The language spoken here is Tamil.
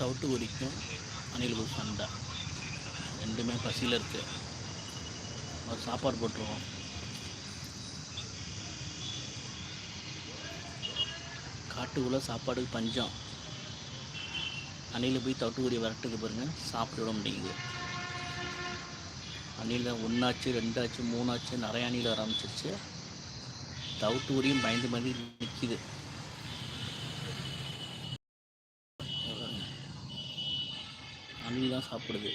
தவிட்டு உரிக்கும் போய் சண்டை. ரெண்டுமே பசியில் இருக்கு. ஒரு சாப்பாடு போட்டுருவோம். காட்டுக்குள்ளே சாப்பாடுக்கு பஞ்சம். அணில் போய் தவிட்டு உரி விரட்டுக்கு பாருங்கள் சாப்பிட விட முடியுது அணில் ஒன்றாச்சு ரெண்டாச்சு மூணாச்சு நிறைய அணில் வர ஆரம்பிச்சிருச்சு. தவிட்டு உரியும் பயந்து பயந்து நிற்கிது அணில் தான் சாப்பிடுது.